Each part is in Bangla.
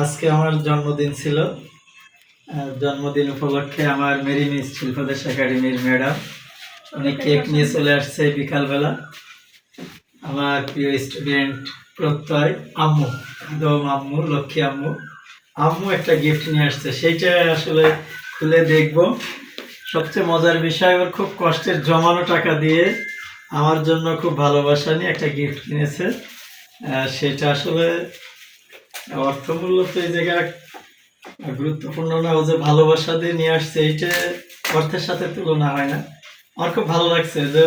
আজকে আমার জন্মদিন ছিল। জন্মদিন উপলক্ষে আমার মেরি মিস শিল্পদেশ একাডেমির ম্যাডাম উনি কেক নিয়ে চলে আসছে বিকালবেলা। আমার প্রিয় স্টুডেন্ট প্রত্যয় আম্মু দম আম্মু লক্ষ্মী আম্মু। আম্মু একটা গিফট নিয়ে আসছে সেইটা আসলে খুলে দেখব। সবচেয়ে মজার বিষয় ওর খুব কষ্টের জমানো টাকা দিয়ে আমার জন্য খুব ভালোবাসা নিয়ে একটা গিফট কিনেছে। সেটা আসলে অর্থমূল্য তো এই জায়গায় গুরুত্বপূর্ণ না, ও যে ভালোবাসা দিয়ে নিয়ে আসছে, এইটা অর্থের সাথে তুলনা হয় না। আমার খুব ভালো লাগছে যে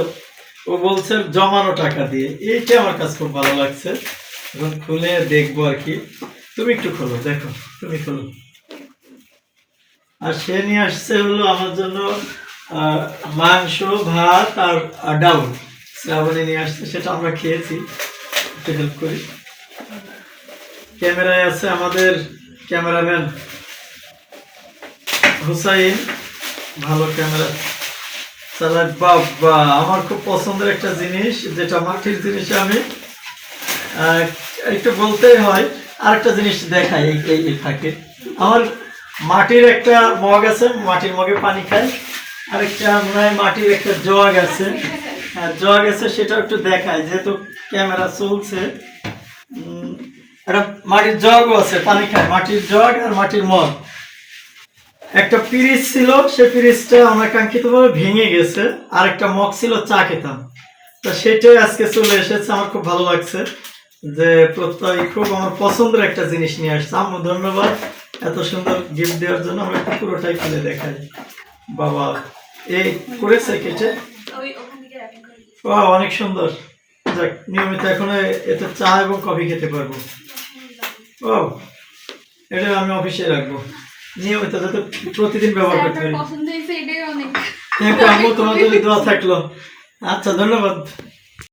ও বলছে জমানো টাকা দিয়ে। এইটা আমার কাছে খুব ভালো লাগছে। এখন খুলে দেখব আর কি। তুমি একটু খোলো, দেখো, তুমি খোলো। আর সে নিয়ে আসছে হলো আমার জন্য মাংস, ভাত আর ডাল শ্রাবণী নিয়ে আসছে, সেটা আমরা খেয়েছি। একটু হেল্প করি। ক্যামেরায় আছে আমাদের ক্যামেরাম্যান হুসাইন। ভালো ক্যামেরা। চালাক বাবা, আমার খুব পছন্দের একটা জিনিস, যেটা মাটির জিনিস আমি একটু বলতেই হয়, আরেকটা জিনিস দেখাই এই এই ফাঁকে। আমার মাটির একটা মগ আছে, মাটির মগে পানি খাই। আরেকটা হয় মাটির একটা জগ আছে। হ্যাঁ জগ আছে সেটা একটু দেখায় যেহেতু ক্যামেরা চলছে। একটা মাটির জগও আছে পানি খায়। মাটির জগ আর মাটির মগ একটা ছিল সে পিরিচটা অনাকাঙ্ক্ষিতভাবে ভেঙে গেছে আর একটা মগ ছিল চা খেতাম। তো সেটাই আজকে চলে এসেছে আমার খুব ভালো লাগছে যে প্রত্যয় খুব আমার পছন্দের একটা জিনিস নিয়ে আসছে। আম্মু ধন্যবাদ। এত সুন্দর গিফট দেওয়ার জন্য আমরা একটু পুরোটাই খুলে দেখাই। বাবা এই করেছে কেটে অনেক সুন্দর। যাক নিয়মিত এখন এতে চা এবং কফি খেতে পারব। ও এটা আমি অফিসে রাখব। নিয়মিত যাতে প্রতিদিন ব্যবহার করতে পারি। পছন্দ হয়েছে এটাই অনেক। তোমার জন্য দোয়া থাকল। আচ্ছা ধন্যবাদ।